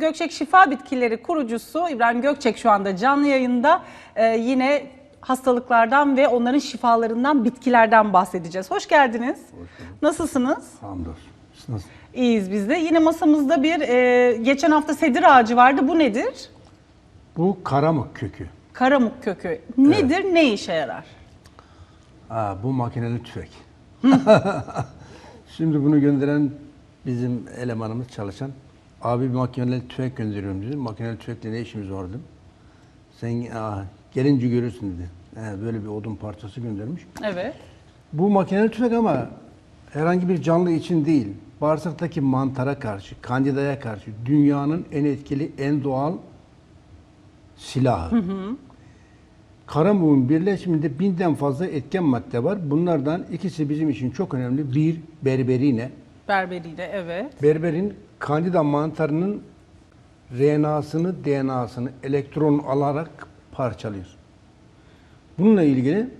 Gökçek Şifa Bitkileri kurucusu İbrahim Gökçek şu anda canlı yayında. Ee, yine hastalıklardan ve onların şifalarından, bitkilerden bahsedeceğiz. Hoş geldiniz. Nasılsınız? Hamdolsun. Siz? İyiyiz biz de. Yine masamızda bir e, geçen hafta sedir ağacı vardı. Bu nedir? Bu karamuk kökü. Karamuk kökü. Nedir? Ne işe yarar? Aa, bu makineli tüfek. Şimdi bunu gönderen bizim elemanımız çalışan abi bir makineli tüfek gönderiyorum dedi. Makineli tüfekle ne işimiz var dedim. Sen aa, gelince görürsün dedi. He, böyle bir odun parçası göndermiş. Evet. Bu makineli tüfek ama herhangi bir canlı için değil. Bağırsaktaki mantara karşı, kandidaya karşı dünyanın en etkili, en doğal silahı. Karamuğun birleşiminde binden fazla etken madde var. Bunlardan ikisi bizim için çok önemli. Bir, berberine. Berberiyle evet. Berberin kandida mantarının RNA'sını, DNA'sını elektron alarak parçalıyor. Bununla ilgili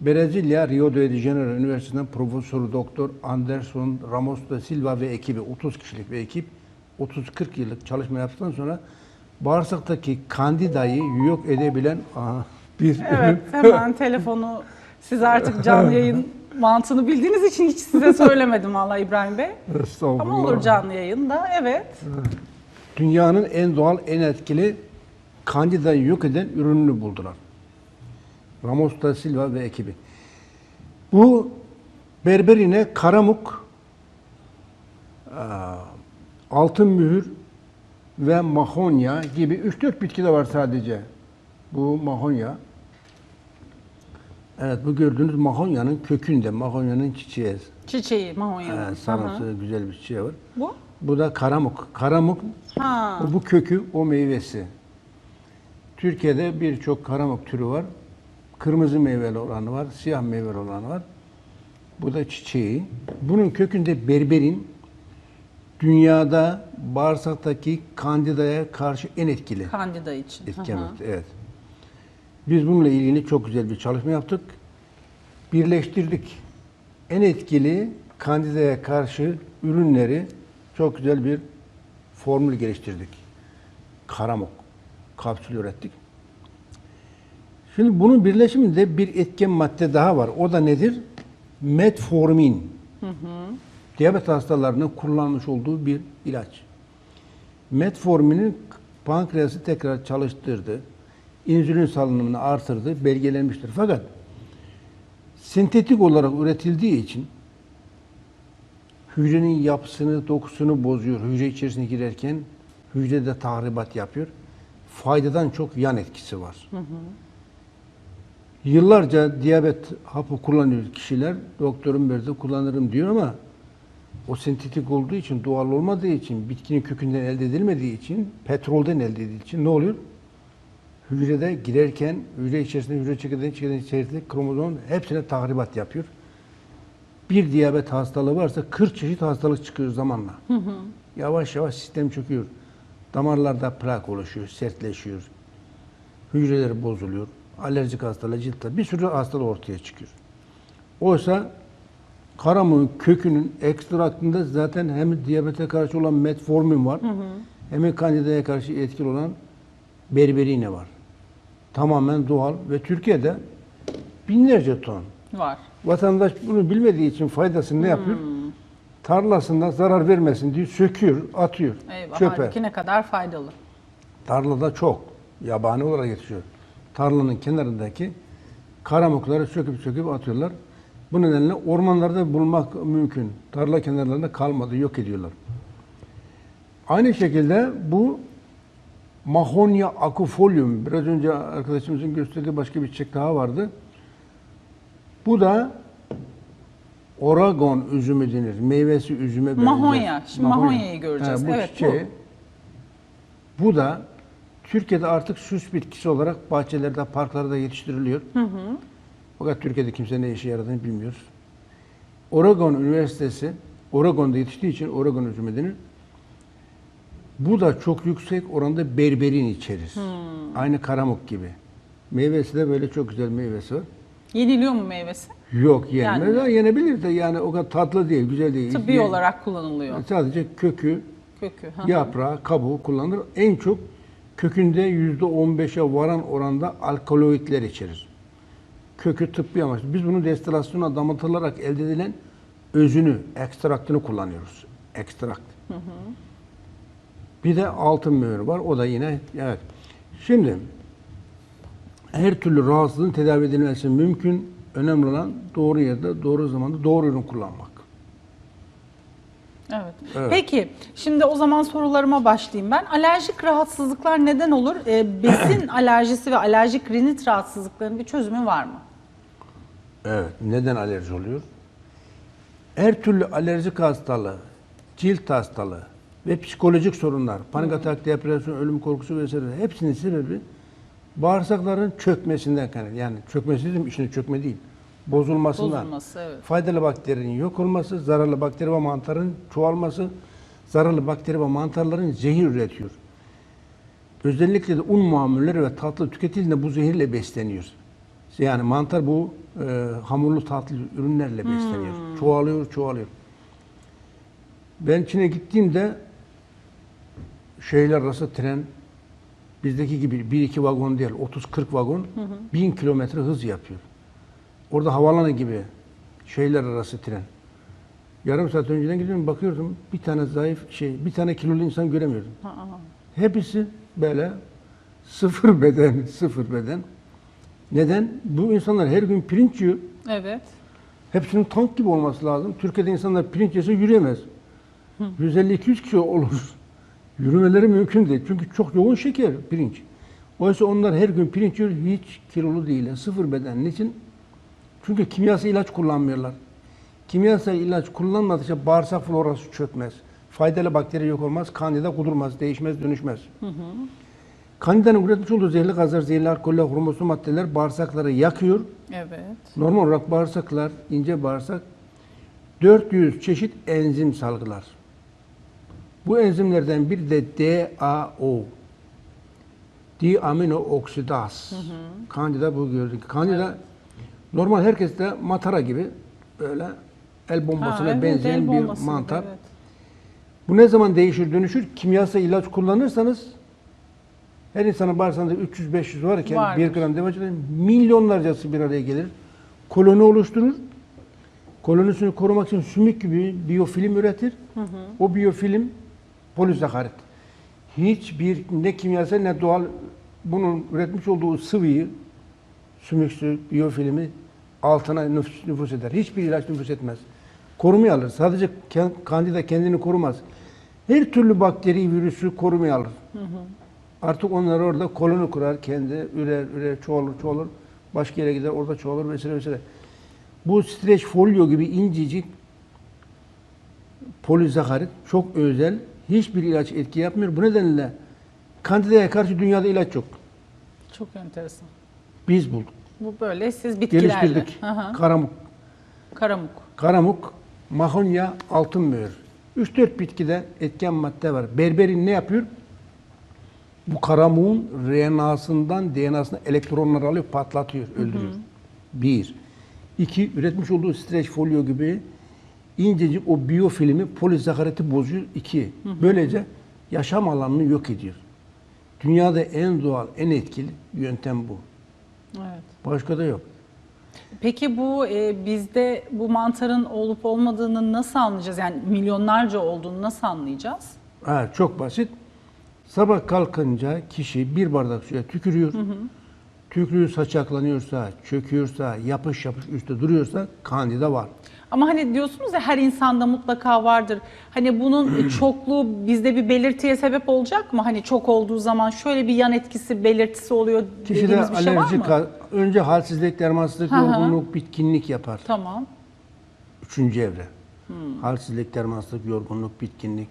Brezilya Rio de Janeiro Üniversitesi'nden Profesör Doktor Anderson Ramos da Silva ve ekibi 30 kişilik bir ekip 30-40 yıllık çalışma yaptıktan sonra bağırsaktaki kandidayı yok edebilen aha, bir Evet hemen telefonu siz artık canlı yayın mantığını bildiğiniz için hiç size söylemedim valla İbrahim Bey. Estağfurullah. Ama olur canlı yayında evet. Dünyanın en doğal, en etkili kandidayı yok eden ürününü buldular. Ramos da Silva ve ekibi. Bu berberine karamuk, altın mühür ve mahonya gibi 3-4 bitki de var sadece. Bu mahonya. Evet bu gördüğünüz mahonyanın kökünde, mahonyanın çiçeği. Çiçeği mahonya'nın. Evet, sarımsı güzel bir çiçeği var. Bu? Bu da karamuk. Karamuk Ha. bu kökü, o meyvesi. Türkiye'de birçok karamuk türü var. Kırmızı meyveli olanı var, siyah meyveli olanı var. Bu da çiçeği. Bunun kökünde berberin dünyada bağırsaktaki kandidaya karşı en etkili Kandida için. etken. Evet. Biz bununla ilgili çok güzel bir çalışma yaptık. Birleştirdik. En etkili kandidaya karşı ürünleri çok güzel bir formül geliştirdik. Karamok kapsül ürettik. Şimdi bunun birleşiminde bir etken madde daha var. O da nedir? Metformin. Diyabet hastalarının kullanmış olduğu bir ilaç. Metforminin pankreası tekrar çalıştırdı. İnsülin salınımını artırdı, belgelenmiştir. Fakat sentetik olarak üretildiği için hücrenin yapısını, dokusunu bozuyor. Hücre içerisine girerken hücrede tahribat yapıyor. Faydadan çok yan etkisi var. Yıllarca diyabet hapı kullanıyor kişiler. Doktorum verdi kullanırım diyor ama o sentetik olduğu için, doğal olmadığı için, bitkinin kökünden elde edilmediği için, petrolden elde edildiği için ne oluyor? Hücrede girerken, hücre içerisinde, hücre çekirdeğin çekirdeğin içerisinde kromozom hepsine tahribat yapıyor. Bir diyabet hastalığı varsa 40 çeşit hastalık çıkıyor zamanla. Yavaş yavaş sistem çöküyor. Damarlarda plak oluşuyor, sertleşiyor. Hücreleri bozuluyor. Alerjik hastalığı, ciltte bir sürü hastalık ortaya çıkıyor. Oysa karamuğun kökünün ekstraktında zaten hem diyabete karşı olan metformin var, hem de kandidaya karşı etkili olan berberine var. Tamamen doğal ve Türkiye'de binlerce ton. Var. Vatandaş bunu bilmediği için faydasını ne yapıyor? Tarlasında zarar vermesin diye söküyor, atıyor, Eyvah çöpe. halbuki ne kadar faydalı. Tarlada çok. Yabani olarak yetişiyor. Tarlanın kenarındaki karamukları söküp söküp atıyorlar. Bu nedenle ormanlarda bulmak mümkün. Tarla kenarlarında kalmadı, yok ediyorlar. Aynı şekilde bu Mahonia acufolium, biraz önce arkadaşımızın gösterdiği başka bir çiçek daha vardı. Bu da Oregon üzümü denir. Meyvesi üzüme benzer. Mahonya. Şimdi mahonyayı göreceğiz. bu Evet, bu. çiçeği, bu da Türkiye'de artık süs bitkisi olarak bahçelerde, parklarda yetiştiriliyor. Fakat Türkiye'de kimse ne işe yaradığını bilmiyoruz. Oregon Üniversitesi, Oregon'da yetiştiği için Oregon üzümü denir. Bu da çok yüksek oranda berberin içerir. Aynı karamuk gibi. Meyvesi de böyle çok güzel meyvesi var. Yeniliyor mu meyvesi? Yok yenmez. Yani- Yani, yenebilir de yani o kadar tatlı değil, güzel değil. Tıbbi Ye- olarak kullanılıyor. Sadece kökü Kökü. hı hı. yaprağı, kabuğu kullanılır. En çok kökünde %15'e varan oranda alkaloidler içerir. Kökü tıbbi amaçlı. Biz bunu destilasyona damıtılarak elde edilen özünü, ekstraktını kullanıyoruz. Ekstrakt. Bir de altın mühürü var. O da yine evet. Şimdi her türlü rahatsızlığın tedavi edilmesi mümkün. Önemli olan doğru yerde, doğru zamanda, doğru ürün kullanmak. Evet. Evet. Peki şimdi o zaman sorularıma başlayayım ben. Alerjik rahatsızlıklar neden olur? Ee, besin alerjisi ve alerjik rinit rahatsızlıklarının bir çözümü var mı? Evet. Neden alerji oluyor? Her türlü alerjik hastalığı, cilt hastalığı ve psikolojik sorunlar, panik atak, depresyon, ölüm korkusu vesaire hepsinin sebebi bağırsakların çökmesinden kaynaklı. Yani çökmesi dedim işin çökme değil. Bozulmasından. Bozulması, evet. Faydalı bakterinin yok olması, zararlı bakteri ve mantarın çoğalması, zararlı bakteri ve mantarların zehir üretiyor. Özellikle de un mamulleri ve tatlı tüketildiğinde bu zehirle besleniyor. Yani mantar bu e, hamurlu tatlı ürünlerle besleniyor. Çoğalıyor, çoğalıyor. Ben Çin'e gittiğimde şehirler arası tren bizdeki gibi 1-2 vagon değil, 30-40 vagon 1000 kilometre hız yapıyor. Orada havaalanı gibi şehirler arası tren. Yarım saat önceden gidiyorum bakıyordum bir tane zayıf şey, bir tane kilolu insan göremiyordum. Ha, ha. Hepsi böyle sıfır beden, sıfır beden. Neden? Bu insanlar her gün pirinç yiyor. Evet. Hepsinin tank gibi olması lazım. Türkiye'de insanlar pirinç yese yürüyemez. 150-200 kilo olur. Yürümeleri mümkün değil. Çünkü çok yoğun şeker pirinç. Oysa onlar her gün pirinç yiyor, hiç kilolu değil. Sıfır beden. Niçin? Çünkü kimyasal ilaç kullanmıyorlar. Kimyasal ilaç kullanmadıkça bağırsak florası çökmez. Faydalı bakteri yok olmaz, kandida kudurmaz, değişmez, dönüşmez. Kandidanın üretmiş olduğu zehirli gazlar, zehirli alkoller, hormonlu maddeler bağırsakları yakıyor. Evet. Normal olarak bağırsaklar, ince bağırsak 400 çeşit enzim salgılar. Bu enzimlerden biri de DAO. Diamino oksidaz. Kandida bu gördük. Kandida normal herkeste matara gibi böyle el bombasına Ha, evet, benzeyen el bir mantar. evet. Bu ne zaman değişir dönüşür? Kimyasal ilaç kullanırsanız her insanın bağırsağında 300-500 varken Vardır. 1 gram demacının milyonlarcası bir araya gelir. Koloni oluşturur. Kolonisini korumak için sümük gibi biyofilm üretir. O biyofilm polizakarit. Hiçbir ne kimyasal ne doğal bunun üretmiş olduğu sıvıyı sümüksü biyofilmi altına nüfus, nüfus eder. Hiçbir ilaç nüfus etmez. Korumaya alır. Sadece kandida kendini korumaz. Her türlü bakteri, virüsü korumaya alır. Artık onlar orada koloni kurar, kendi ürer, ürer, çoğalır, çoğalır. Başka yere gider, orada çoğalır vesaire vesaire. Bu streç folyo gibi incecik polizakarit çok özel. Hiçbir ilaç etki yapmıyor. Bu nedenle kandidaya karşı dünyada ilaç yok. Çok enteresan. Biz bulduk. Bu böyle siz bitkilerle. Geliştirdik. Hı hı. Karamuk. Karamuk. Karamuk, mahonya, altın mühür. 3-4 bitkide etken madde var. Berberin ne yapıyor? Bu karamuğun RNA'sından DNA'sına elektronları alıyor, patlatıyor, öldürüyor. Bir. İki, üretmiş olduğu streç folyo gibi incecik o biyofilmi polisakariti bozuyor. İki. Böylece yaşam alanını yok ediyor. Dünyada en doğal, en etkili yöntem bu. Evet. Başka da yok. Peki bu e, bizde bu mantarın olup olmadığını nasıl anlayacağız? Yani milyonlarca olduğunu nasıl anlayacağız? Ha, çok basit. Sabah kalkınca kişi bir bardak suya tükürüyor. Tükürüğü saçaklanıyorsa, çöküyorsa, yapış yapış üstte duruyorsa kandida var. Ama hani diyorsunuz ya her insanda mutlaka vardır. Hani bunun çokluğu bizde bir belirtiye sebep olacak mı? Hani çok olduğu zaman şöyle bir yan etkisi, belirtisi oluyor Kişide dediğiniz bir şey var alerjik, mı? hal- önce halsizlik, dermansızlık, Hı hı. yorgunluk, bitkinlik yapar. Tamam. Üçüncü evre. Halsizlik, dermansızlık, yorgunluk, bitkinlik,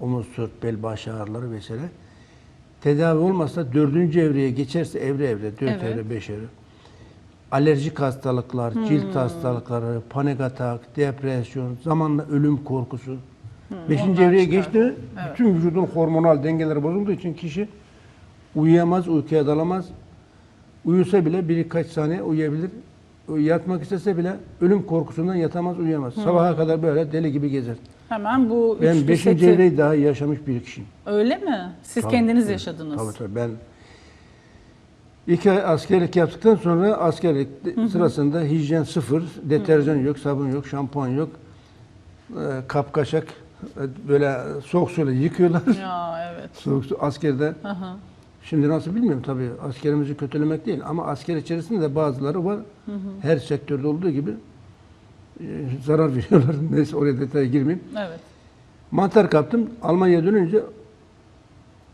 omuz, sırt, bel, baş ağrıları vesaire. Tedavi olmazsa dördüncü evreye geçerse evre evre, dört Evet. evre, beş evre. Alerjik hastalıklar, Hmm. cilt hastalıkları, panik atak, depresyon, zamanla ölüm korkusu. Beşinci Hmm, onlar evreye geçti mi bütün vücudun hormonal dengeleri bozulduğu için kişi uyuyamaz, uykuya dalamaz. Uyusa bile birkaç saniye uyuyabilir. Yatmak istese bile ölüm korkusundan yatamaz, uyuyamaz. Sabaha kadar böyle deli gibi gezer. Hemen bu Ben 5. seti. evreyi daha yaşamış bir kişiyim. Öyle mi? Siz Tabii, kendiniz tabii. yaşadınız. Tabii tabii ben iki ay askerlik yaptıktan sonra askerlik sırasında hijyen sıfır, deterjan yok, sabun yok, şampuan yok, e, kapkaçak e, böyle soğuk suyla yıkıyorlar. Ya evet. soğuk su askerde. Hı hı. Şimdi nasıl bilmiyorum tabii askerimizi kötülemek değil ama asker içerisinde de bazıları var. Her sektörde olduğu gibi e, zarar veriyorlar. Neyse oraya detaya girmeyeyim. Evet. Mantar kaptım. Almanya'ya dönünce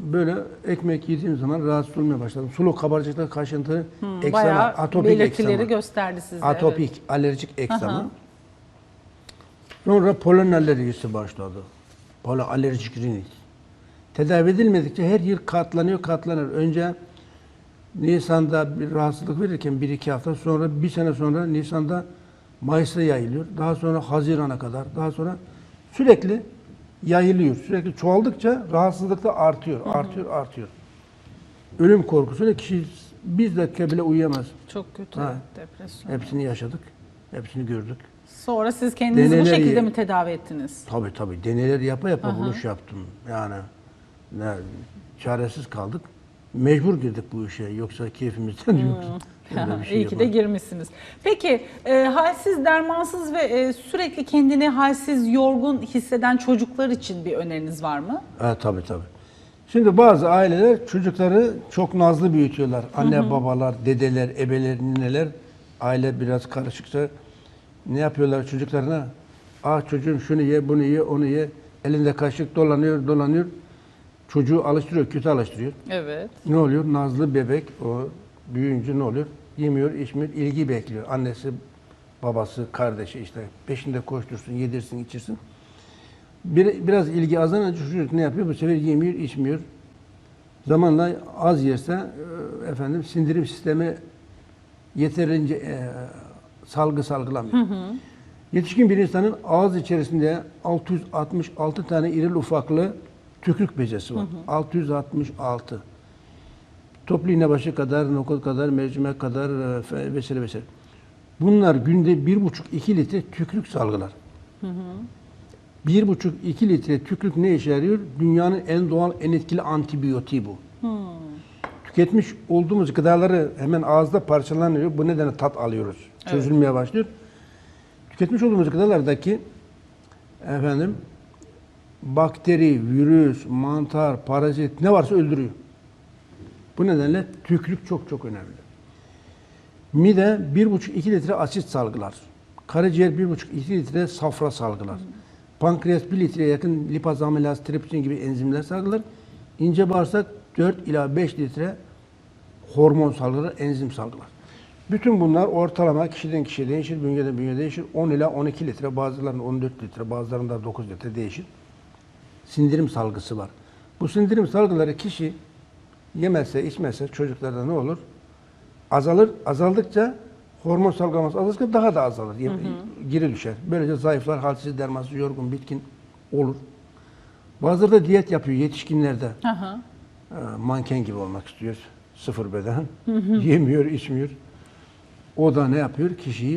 böyle ekmek yediğim zaman rahatsız olmaya başladım. Suluk, kabarcıklar, kaşıntı, eksema, Bayağı atopik eksema. gösterdi sizde. Atopik, alerjik eksema. Aha. Sonra polen alerjisi başladı. Polen alerjik rinit. Tedavi edilmedikçe her yıl katlanıyor, katlanır. Önce Nisan'da bir rahatsızlık verirken bir iki hafta sonra bir sene sonra Nisan'da Mayıs'ta yayılıyor. Daha sonra Haziran'a kadar. Daha sonra sürekli yayılıyor. Sürekli çoğaldıkça rahatsızlık da artıyor, artıyor, artıyor. Ölüm korkusuyla kişi bir dakika bile uyuyamaz. Çok kötü Ha. depresyon. Hepsini yaşadık. Hepsini gördük. Sonra siz kendinizi bu Deneler- şekilde mi tedavi ettiniz? Tabii tabii. Deneyler yapa yapa buluş yaptım. Yani ne, çaresiz kaldık. Mecbur girdik bu işe. Yoksa keyfimizden yoktu. Öyle şey İyi ki de girmişsiniz. Peki e, halsiz, dermansız ve e, sürekli kendini halsiz, yorgun hisseden çocuklar için bir öneriniz var mı? Ha, tabii tabii. Şimdi bazı aileler çocukları çok nazlı büyütüyorlar. Anne, babalar, dedeler, ebeler, nineler. Aile biraz karışıksa ne yapıyorlar çocuklarına? Ah çocuğum şunu ye, bunu ye, onu ye. Elinde kaşık dolanıyor, dolanıyor. Çocuğu alıştırıyor, kötü alıştırıyor. Evet. Ne oluyor? Nazlı bebek o büyüyünce ne oluyor? Yemiyor, içmiyor, ilgi bekliyor. Annesi, babası, kardeşi işte peşinde koştursun, yedirsin, içirsin. Bir, biraz ilgi azalınca çocuk ne yapıyor? Bu sefer yemiyor, içmiyor. Zamanla az yerse e, efendim sindirim sistemi yeterince e, salgı salgılamıyor. Yetişkin bir insanın ağız içerisinde 666 tane irili ufaklı tükürük bezesi var. 666. Toplu iğne başı kadar, nokot kadar, mercimek kadar vesaire vesaire. Bunlar günde 1,5-2 litre tükürük salgılar. 1,5-2 litre tükürük ne işe yarıyor? Dünyanın en doğal, en etkili antibiyotiği bu. Tüketmiş olduğumuz gıdaları hemen ağızda parçalanıyor. Bu nedenle tat alıyoruz. Çözülmeye başlıyor. Tüketmiş olduğumuz gıdalardaki efendim bakteri, virüs, mantar, parazit ne varsa öldürüyor. Bu nedenle tükürük çok çok önemli. Mide 1,5-2 litre asit salgılar. Karaciğer 1,5-2 litre safra salgılar. Pankreas 1 litreye yakın lipaz, amilaz, tripsin gibi enzimler salgılar. İnce bağırsak 4 ila 5 litre hormon salgılar, enzim salgılar. Bütün bunlar ortalama kişiden kişiye değişir, bünyeden bünyeye değişir. 10 ila 12 litre, bazılarında 14 litre, bazılarında 9 litre değişir. Sindirim salgısı var. Bu sindirim salgıları kişi yemezse, içmezse çocuklarda ne olur? Azalır. Azaldıkça hormon salgılaması azalırsa daha da azalır. Yem- Geri düşer. Böylece zayıflar, halsiz, dermansız, yorgun, bitkin olur. Bazıları da diyet yapıyor yetişkinlerde. Hı hı. Ee, manken gibi olmak istiyor. Sıfır beden. Yemiyor, içmiyor. O da ne yapıyor? Kişiyi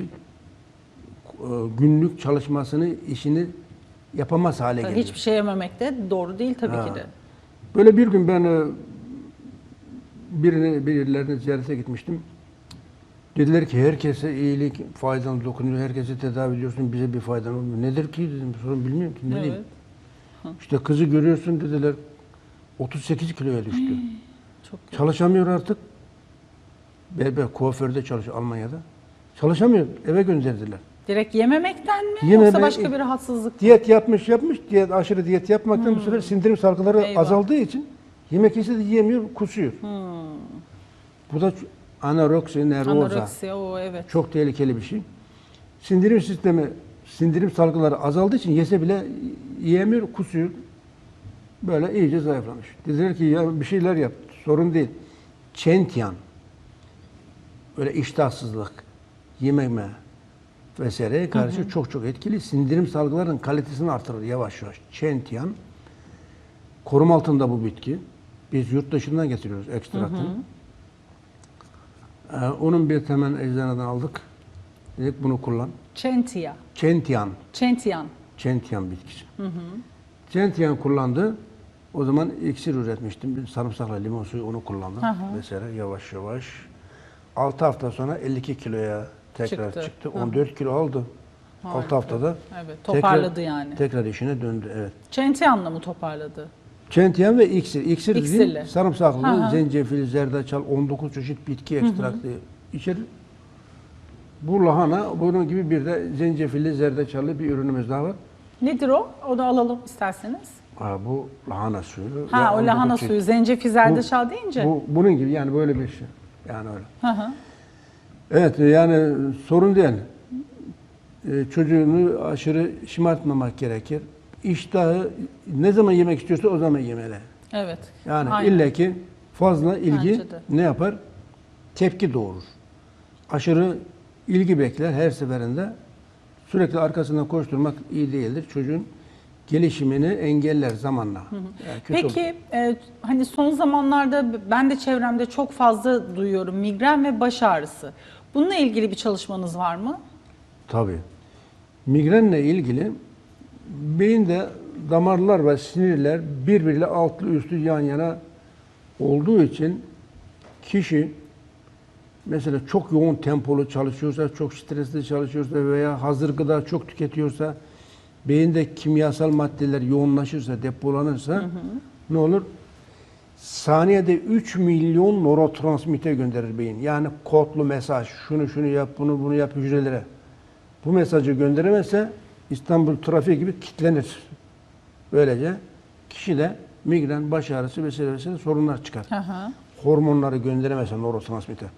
e, günlük çalışmasını, işini yapamaz hale getiriyor. Hiçbir şey yememek de doğru değil tabii Ha. ki de. Böyle bir gün ben e, birini, birilerini ziyarete gitmiştim. Dediler ki herkese iyilik faydalı dokunuyor, herkese tedavi ediyorsun, bize bir faydan olmuyor. Nedir ki dedim, sorun bilmiyorum ki, ne diyeyim. Evet. İşte kızı görüyorsun dediler, 38 kiloya düştü. Çok kötü. Çalışamıyor artık. Berber, kuaförde çalışıyor Almanya'da. Çalışamıyor, eve gönderdiler. Direkt yememekten mi Yeme- yoksa başka bir rahatsızlık mı? Diyet yapmış yapmış, diyet, aşırı diyet yapmaktan bu sefer sindirim salgıları Hmm. Eyvah. azaldığı için yemek yese de yiyemiyor, kusuyor. Bu da anoreksi nervoza. Anoreksiya o evet. Çok tehlikeli bir şey. Sindirim sistemi, sindirim salgıları azaldığı için yese bile yiyemiyor, kusuyor. Böyle iyice zayıflamış. Dediler ki ya bir şeyler yap, sorun değil. Çentiyan, böyle iştahsızlık, yememe vesaireye karşı çok çok etkili. Sindirim salgılarının kalitesini artırır yavaş yavaş. Çentiyan, koruma altında bu bitki. Biz yurt dışından getiriyoruz ekstratını. Ee, onun bir hemen eczaneden aldık. Dedik bunu kullan. Çentiya. Çentiyan. Çentiyan. Gentian bitkisi. Gentian kullandı. O zaman iksir üretmiştim. Sarımsakla limon suyu onu kullandım. Hı hı. Mesela yavaş yavaş. 6 hafta sonra 52 kiloya tekrar Çıktı. çıktı. Hı hı. 14 kilo aldı. 6 Harika. haftada. Evet, tekrar- toparladı yani. Tekrar işine döndü. Evet. Çentiyan'la mı toparladı? Gentian ve iksir. İksir İksirli. sarımsaklı, hı. zencefil, zerdeçal, 19 çeşit bitki ekstraktı içerir. Bu lahana, bunun gibi bir de zencefilli, zerdeçallı bir ürünümüz daha var. Nedir o? O da alalım isterseniz. Ha, bu lahana suyu. ve Ha o 19 lahana çeşit- suyu, zencefil, zerdeçal deyince. Bu, bunun gibi yani böyle bir şey. Yani öyle. Hı hı. Evet yani sorun değil. Ee, çocuğunu aşırı şımartmamak gerekir. İştahı ne zaman yemek istiyorsa o zaman yemeli. Evet. Yani Aynen. illa ki fazla ilgi ne yapar? Tepki doğurur. Aşırı ilgi bekler her seferinde. Sürekli arkasından koşturmak iyi değildir. Çocuğun gelişimini engeller zamanla. Yani kötü olur. Peki e, hani son zamanlarda ben de çevremde çok fazla duyuyorum migren ve baş ağrısı. Bununla ilgili bir çalışmanız var mı? Tabii. Migrenle ilgili beyinde damarlar ve sinirler birbiriyle altlı üstü yan yana olduğu için kişi mesela çok yoğun tempolu çalışıyorsa, çok stresli çalışıyorsa veya hazır gıda çok tüketiyorsa, beyinde kimyasal maddeler yoğunlaşırsa, depolanırsa ne olur? Saniyede 3 milyon nörotransmitter gönderir beyin. Yani kodlu mesaj, şunu şunu yap, bunu bunu yap hücrelere. Bu mesajı gönderemezse İstanbul trafiği gibi kilitlenir. Böylece kişide migren, baş ağrısı vesaire vesaire sorunlar çıkar. Hı. Hormonları gönderemezse nörotransmitter.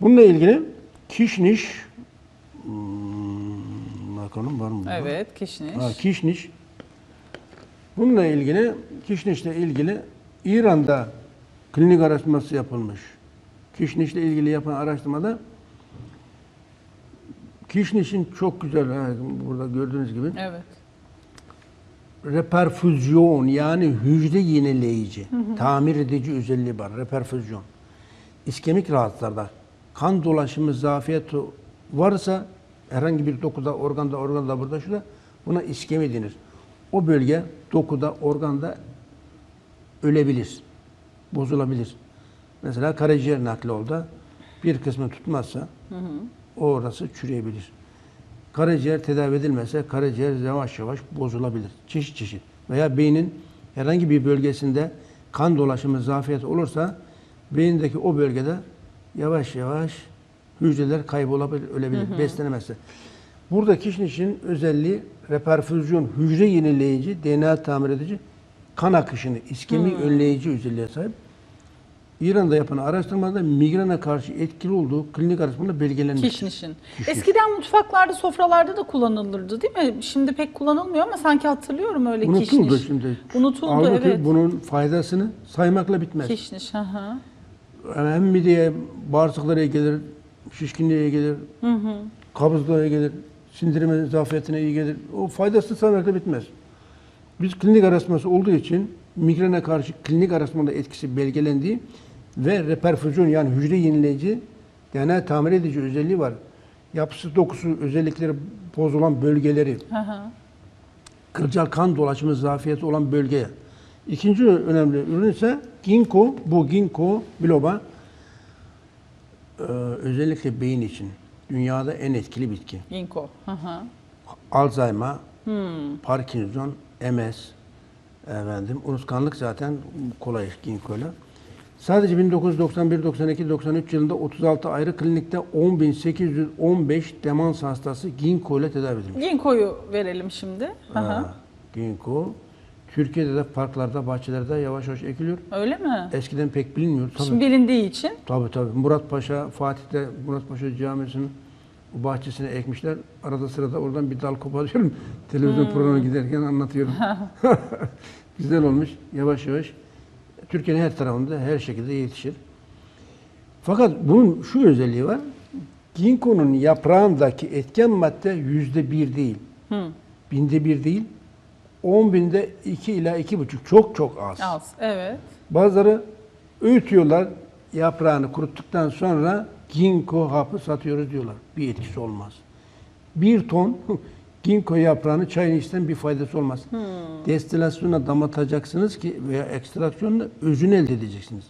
Bununla ilgili kişniş hmm, bakalım var mı? burada? Evet, kişniş. Ha, kişniş. Bununla ilgili, kişnişle ilgili İran'da klinik araştırması yapılmış. Kişnişle ilgili yapılan araştırmada kişnişin çok güzel, burada gördüğünüz gibi Evet. reperfüzyon yani hücre yenileyici, tamir edici özelliği var. Reperfüzyon. İskemik rahatsızlarda kan dolaşımı zafiyeti varsa herhangi bir dokuda, organda, organda burada şurada buna iskemi denir. O bölge dokuda, organda ölebilir, bozulabilir. Mesela karaciğer nakli oldu. Bir kısmı tutmazsa orası çürüyebilir. Karaciğer tedavi edilmezse karaciğer yavaş yavaş bozulabilir. Çeşit çeşit. Veya beynin herhangi bir bölgesinde kan dolaşımı zafiyet olursa beyindeki o bölgede yavaş yavaş hücreler kaybolabilir, ölebilir, beslenemezse. Burada kişnişin özelliği reperfüzyon, hücre yenileyici, DNA tamir edici, kan akışını, iskemi önleyici özelliğe sahip. İran'da yapılan araştırmada migrene karşı etkili olduğu klinik araştırmada belgelenmiş. Kişnişin. Kişniş. Eskiden mutfaklarda, sofralarda da kullanılırdı değil mi? Şimdi pek kullanılmıyor ama sanki hatırlıyorum öyle Unutuldu kişniş. şimdi. Unutuldu Halbuki evet. bunun faydasını saymakla bitmez. Kişniş. Hı hı. Hem mideye, bağırsaklara iyi gelir, şişkinliğe iyi gelir, kabızlığa iyi gelir, sindirime zafiyetine iyi gelir. O faydası saymakla bitmez. Biz klinik araştırması olduğu için migrene karşı klinik araştırmada etkisi belgelendiği ve reperfüzyon yani hücre yenileyici, DNA tamir edici özelliği var. Yapısı, dokusu, özellikleri bozulan bölgeleri, Hı hı. kılcal kan dolaşımı zafiyeti olan bölgeye. İkinci önemli ürün ise ginkgo. Bu ginkgo biloba Ee, özellikle beyin için dünyada en etkili bitki. Ginkgo. Hı hı. Alzheimer, Hmm. Parkinson, MS, efendim, unutkanlık zaten kolay ginkgo'yla. Sadece 1991, 92, 93 yılında 36 ayrı klinikte 10.815 demans hastası ginkgo ile tedavi edilmiş. Ginkgo'yu verelim şimdi. Ha, ginkgo. Türkiye'de de parklarda, bahçelerde yavaş yavaş ekiliyor. Öyle mi? Eskiden pek bilinmiyor. Tabii. Şimdi bilindiği için. Tabii tabii. Murat Paşa, Fatih'te Murat Paşa Camisi'nin o bahçesine ekmişler. Arada sırada oradan bir dal koparıyorum. Televizyon programına giderken anlatıyorum. Güzel olmuş. Yavaş yavaş. Türkiye'nin her tarafında her şekilde yetişir. Fakat bunun şu özelliği var. Ginkgo'nun yaprağındaki etken madde yüzde bir değil. Hı. Binde bir değil. On binde iki ila iki buçuk. Çok çok az. Az. Evet. Bazıları öğütüyorlar yaprağını kuruttuktan sonra ginkgo hapı satıyoruz diyorlar. Bir etkisi olmaz. Bir ton Ginkgo yaprağını çayın içten bir faydası olmaz. Destilasyona damlatacaksınız ki veya ekstraksiyonla özünü elde edeceksiniz.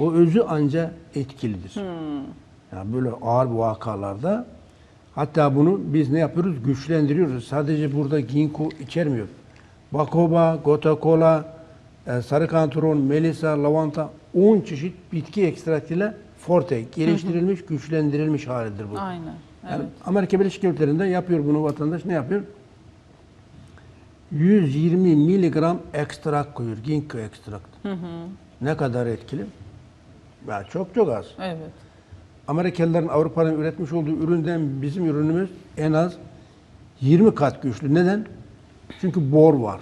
O özü anca etkilidir. Yani böyle ağır vakalarda hatta bunu biz ne yapıyoruz? Güçlendiriyoruz. Sadece burada ginkgo içermiyor. Bakoba, gotakola, e, sarı kantaron, melisa, lavanta 10 çeşit bitki ekstraktıyla forte geliştirilmiş, güçlendirilmiş halidir bu. Aynen. Yani Evet. Amerika Birleşik Devletleri'nde yapıyor bunu vatandaş. Ne yapıyor? 120 miligram ekstrak koyuyor. Ginkgo ekstrakt. Ne kadar etkili? Ya çok çok az. Evet. Amerikalıların Avrupa'nın üretmiş olduğu üründen bizim ürünümüz en az 20 kat güçlü. Neden? Çünkü bor var.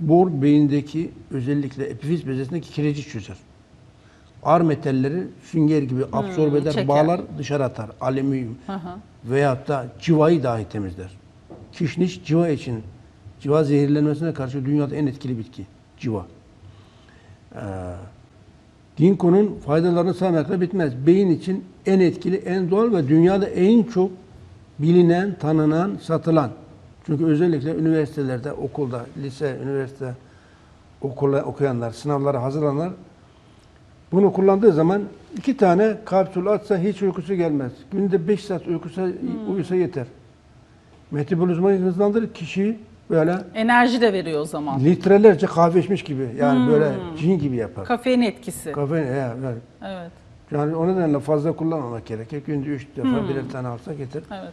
Bor beyindeki özellikle epifiz bezesindeki kireci çözer. Ağır metalleri sünger gibi absorbe eder, çeker. bağlar, dışarı atar. Alüminyum veyahut da civayı dahi temizler. Kişniş civa için, civa zehirlenmesine karşı dünyada en etkili bitki. Civa. Ee, Ginkgo'nun faydalarını saymakla bitmez. Beyin için en etkili, en doğal ve dünyada en çok bilinen, tanınan, satılan. Çünkü özellikle üniversitelerde, okulda, lise, üniversite okula okuyanlar, sınavlara hazırlananlar bunu kullandığı zaman iki tane kapsül atsa hiç uykusu gelmez. Günde 5 saat uykusa, uyusa yeter. Metabolizmayı hızlandırır, kişiyi böyle Enerji de veriyor o zaman. litrelerce kahve içmiş gibi. Yani böyle cin gibi yapar. Kafein etkisi. Kafe ya, yani, Evet. yani o nedenle fazla kullanmamak gerekir. Günde üç defa birer tane alsak yeter. Evet.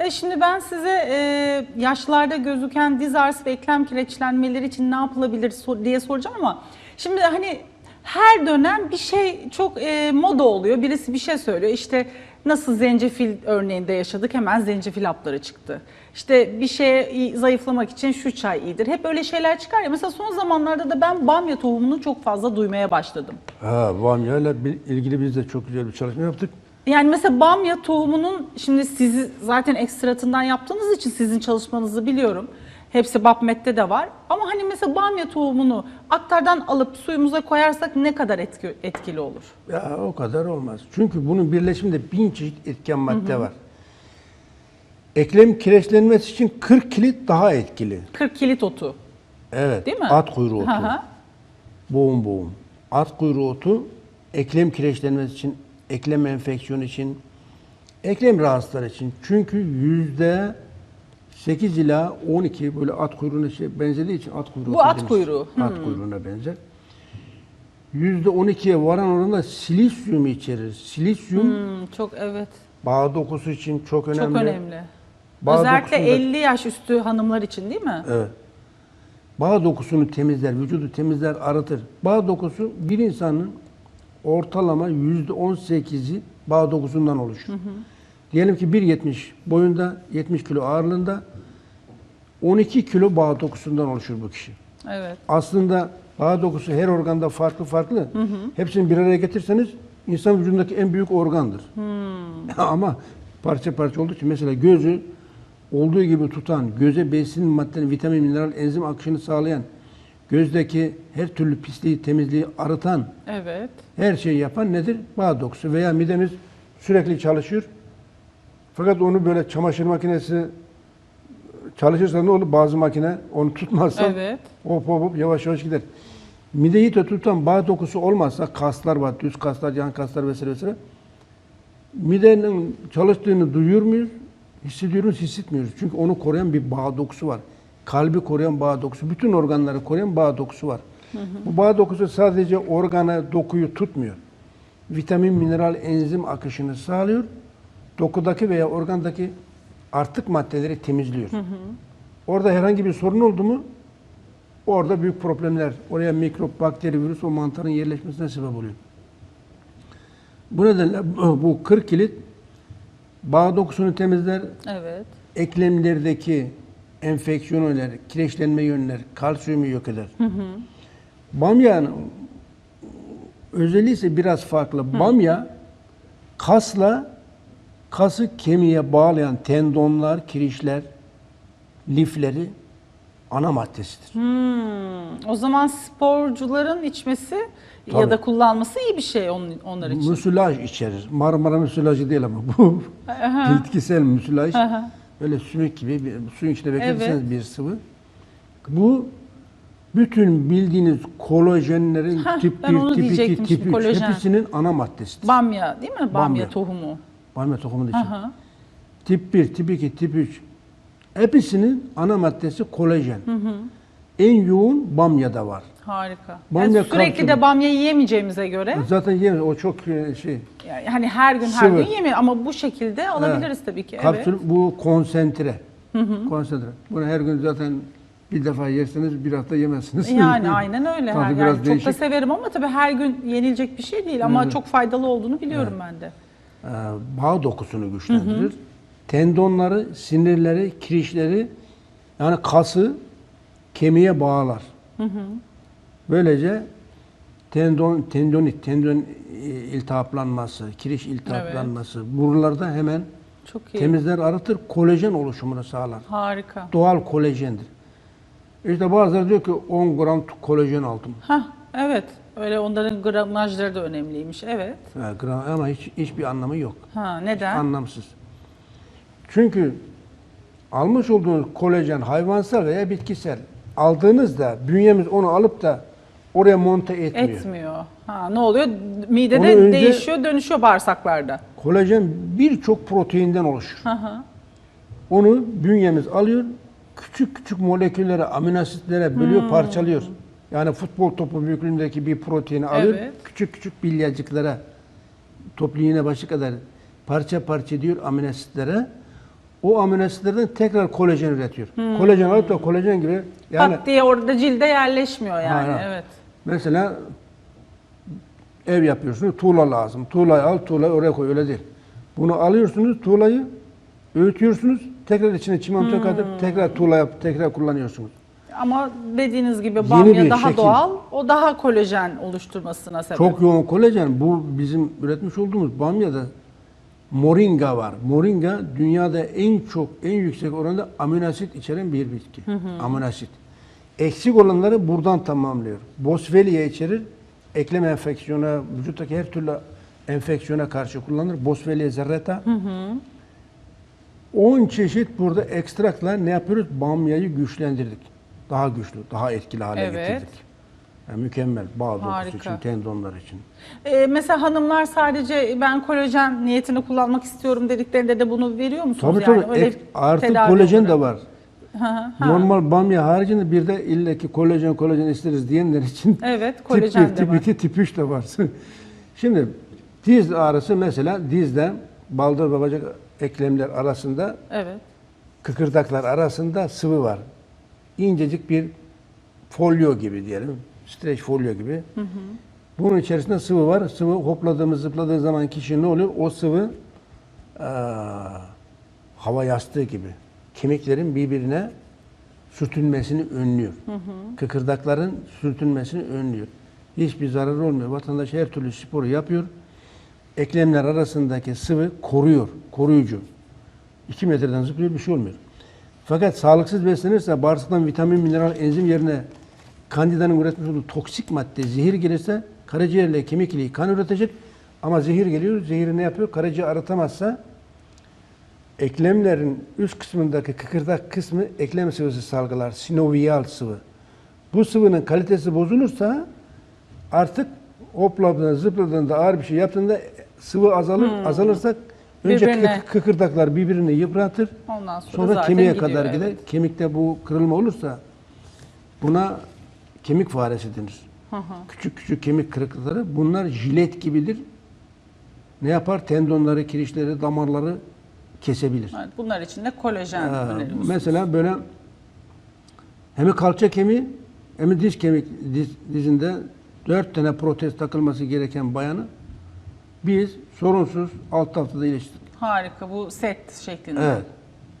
E şimdi ben size e, yaşlarda gözüken diz ağrısı ve eklem kireçlenmeleri için ne yapılabilir diye soracağım ama şimdi hani her dönem bir şey çok e, moda oluyor. Birisi bir şey söylüyor. İşte nasıl zencefil örneğinde yaşadık hemen zencefil hapları çıktı. İşte bir şeye zayıflamak için şu çay iyidir. Hep öyle şeyler çıkar ya. Mesela son zamanlarda da ben bamya tohumunu çok fazla duymaya başladım. Ha, Vamya ile ilgili biz de çok güzel bir çalışma yaptık. Yani mesela bamya tohumunun şimdi sizi zaten ekstratından yaptığınız için sizin çalışmanızı biliyorum. Hepsi BAPMET'te de var. Ama hani mesela bamya tohumunu aktardan alıp suyumuza koyarsak ne kadar etki, etkili olur? Ya o kadar olmaz. Çünkü bunun birleşiminde bin çeşit etken madde var. Eklem kireçlenmesi için 40 kilit daha etkili. 40 kilit otu. Evet. Değil mi? At kuyruğu otu. Hı hı. boğum boğum. At kuyruğu otu eklem kireçlenmesi için, eklem enfeksiyonu için, eklem rahatsızları için. Çünkü yüzde 8 ila 12 böyle at kuyruğuna şey benzediği için at kuyruğu. Bu at deriz. kuyruğu. At kuyruğuna benzer. Yüzde 12'ye varan oranda silisyum içerir. Silisyum Hmm, çok evet. bağ dokusu için çok önemli. Çok önemli. Bağ Özellikle dokusunda- 50 yaş üstü hanımlar için değil mi? Evet. Bağ dokusunu temizler, vücudu temizler, arıtır. Bağ dokusu bir insanın ortalama yüzde 18'i bağ dokusundan oluşur. Diyelim ki 1.70 boyunda, 70 kilo ağırlığında 12 kilo bağ dokusundan oluşur bu kişi. Evet. Aslında bağ dokusu her organda farklı farklı. Hepsini bir araya getirseniz insan vücudundaki en büyük organdır. Ama parça parça olduğu için mesela gözü olduğu gibi tutan, göze besin maddeleri, vitamin, mineral, enzim akışını sağlayan, gözdeki her türlü pisliği, temizliği arıtan, Evet. her şeyi yapan nedir? Bağ dokusu veya midemiz sürekli çalışıyor. Fakat onu böyle çamaşır makinesi çalışırsa ne olur? Bazı makine onu tutmazsa Evet. hop hop hop yavaş yavaş gider. Mideyi de tutan bağ dokusu olmazsa kaslar var, düz kaslar, yan kaslar vesaire vesaire. Midenin çalıştığını duyuyor muyuz? Hissediyoruz, hissetmiyoruz. Çünkü onu koruyan bir bağ dokusu var. Kalbi koruyan bağ dokusu, bütün organları koruyan bağ dokusu var. Bu bağ dokusu sadece organı, dokuyu tutmuyor. Vitamin, mineral, enzim akışını sağlıyor. Dokudaki veya organdaki artık maddeleri temizliyor. Orada herhangi bir sorun oldu mu orada büyük problemler, oraya mikrop, bakteri, virüs o mantarın yerleşmesine sebep oluyor. Bu nedenle bu 40 kilit bağ dokusunu temizler, Evet. eklemlerdeki enfeksiyon önler, kireçlenme yönler, kalsiyumu yok eder. Bamyanın özelliği ise biraz farklı. Bamya kasla kası kemiğe bağlayan tendonlar, kirişler, lifleri ana maddesidir. Hmm, o zaman sporcuların içmesi ya Tabii. da kullanması iyi bir şey on, onlar için. Müsilaj içerir. Marmara müsilajı değil ama bu bitkisel müsilaj. Böyle sümük gibi bir, suyun içinde bekletirseniz Evet. bir sıvı. Bu bütün bildiğiniz kolajenlerin Heh, tip ben 1, onu tip 2, diyecektim tip şimdi, 3 kolajen. hepsinin ana maddesidir. Bamya değil mi? Bamya, Bamya. tohumu. Bamya tohumu için. Hı hı. Tip 1, tip 2, tip 3 hepsinin ana maddesi kolajen. En yoğun bamyada var. Harika. Bamya Yani sürekli kapsülü. de bamya yiyemeyeceğimize göre Zaten yemiyor. O çok e, şey. yani hani her gün her Sıvı. gün yemiyor ama bu şekilde alabiliriz tabii ki. Kapsül Evet. bu konsantre. Konsantre. Bunu her gün zaten bir defa yerseniz bir hafta yemezsiniz. Yani aynen öyle. Tadı Her- biraz yani çok da değişik. severim ama tabii her gün yenilecek bir şey değil ama çok faydalı olduğunu biliyorum ben de. Ee, bağ dokusunu güçlendirir. Tendonları, sinirleri, kirişleri yani kası kemiğe bağlar. Böylece tendon tendonit, tendon e, iltihaplanması, kiriş iltihaplanması buralarda hemen Çok iyi. temizler, arıtır, kolajen oluşumunu sağlar. Harika. Doğal kolajendir. İşte bazıları diyor ki 10 gram kolajen aldım. Hah, evet. Öyle onların gramajları da önemliymiş. Evet. Ha, gram, ama hiç hiçbir anlamı yok. Ha, neden? Anlamsız. Çünkü almış olduğunuz kolajen hayvansal veya bitkisel aldığınızda bünyemiz onu alıp da oraya monte etmiyor. Etmiyor. Ha, ne oluyor? Midede Onu önce- değişiyor, dönüşüyor bağırsaklarda. Kolajen birçok proteinden oluşur. Hı hı. Onu bünyemiz alıyor, küçük küçük moleküllere, amino asitlere bölüyor, Hmm. parçalıyor. Yani futbol topu büyüklüğündeki bir proteini alıyor, Evet. küçük küçük bilyacıklara, toplu iğne başı kadar parça parça ediyor amino asitlere. O amino asitlerden tekrar kolajen üretiyor. Kolajen alıp da kolajen gibi yani Hmm. Pat diye orada cilde yerleşmiyor yani. Hayır. Evet. Mesela ev yapıyorsunuz, tuğla lazım. Tuğlayı al, tuğlayı oraya koy, öyle değil. Bunu alıyorsunuz, tuğlayı öğütüyorsunuz, tekrar içine çimento Hmm. katıp tekrar tuğla yapıp tekrar kullanıyorsunuz. Ama dediğiniz gibi bamya daha şekil. doğal, o daha kolajen oluşturmasına sebep. Çok yoğun kolajen, bu bizim üretmiş olduğumuz bamyada moringa var. Moringa dünyada en çok, en yüksek oranda amino asit içeren bir bitki. Amino asit. Eksik olanları buradan tamamlıyor. Boswellia içerir, eklem enfeksiyona, vücuttaki her türlü enfeksiyona karşı kullanılır. Boswellia zerreta. 10 çeşit burada ekstrakla ne yapıyoruz? Bamyayı güçlendirdik. Daha güçlü, daha etkili hale Evet. getirdik. Yani mükemmel bağ dokusu için, tendonlar için. Ee, mesela hanımlar sadece ben kolajen niyetini kullanmak istiyorum dediklerinde de bunu veriyor musunuz? Tabii yani? tabii. Öyle Ek- artı tedavi kolajen olarak. de var. Hı, ha. Normal bamya haricinde bir de illaki kolajen kolajen isteriz diyenler için Evet, tip kolajen 1, de tip var. 2, tip 3 de var. Şimdi diz ağrısı mesela dizde baldır ve bacak eklemler arasında Evet. kıkırdaklar arasında sıvı var. İncecik bir folyo gibi diyelim. Streç folyo gibi. Bunun içerisinde sıvı var. Sıvı hopladığımız zıpladığı zaman kişi ne oluyor? O sıvı eee, hava yastığı gibi. Kemiklerin birbirine sürtünmesini önlüyor. Kıkırdakların sürtünmesini önlüyor. Hiçbir zararı olmuyor. Vatandaş her türlü sporu yapıyor. Eklemler arasındaki sıvı koruyor, koruyucu. 2 metreden zıplıyor bir şey olmuyor. Fakat sağlıksız beslenirse bağırsaktan vitamin, mineral, enzim yerine kandidanın üretmiş olduğu toksik madde, zehir gelirse karaciğerle kemik iliği kan üretecek. Ama zehir geliyor, zehiri ne yapıyor? Karaciğer arıtamazsa eklemlerin üst kısmındaki kıkırdak kısmı eklem sıvısı salgılar, sinovial sıvı. Bu sıvının kalitesi bozulursa artık hopladığında, zıpladığında, ağır bir şey yaptığında sıvı azalır. Azalırsa önce. Birbirine. kık- kıkırdaklar birbirini yıpratır. Ondan sonra, Sonra kemiğe gidiyor, kadar evet. gider. Kemikte bu kırılma olursa buna kemik faresi denir. Küçük küçük kemik kırıklıkları bunlar jilet gibidir. Ne yapar? Tendonları, kirişleri, damarları kesebilir. Evet, bunlar için de kolajen Ee, öneriyorsunuz. mesela böyle hem kalça kemiği hem diz kemik diz, dizinde dört tane protez takılması gereken bayanı biz sorunsuz alt haftada iyileştirdik. Harika bu set şeklinde. Evet.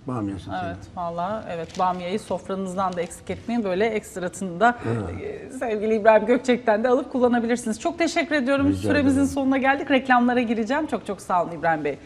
Bamya seti. Evet valla evet bamyayı sofranızdan da eksik etmeyin. Böyle ekstratını da e, sevgili İbrahim Gökçek'ten de alıp kullanabilirsiniz. Çok teşekkür ediyorum. Rica Süremizin ederim. sonuna geldik. Reklamlara gireceğim. Çok çok sağ olun İbrahim Bey.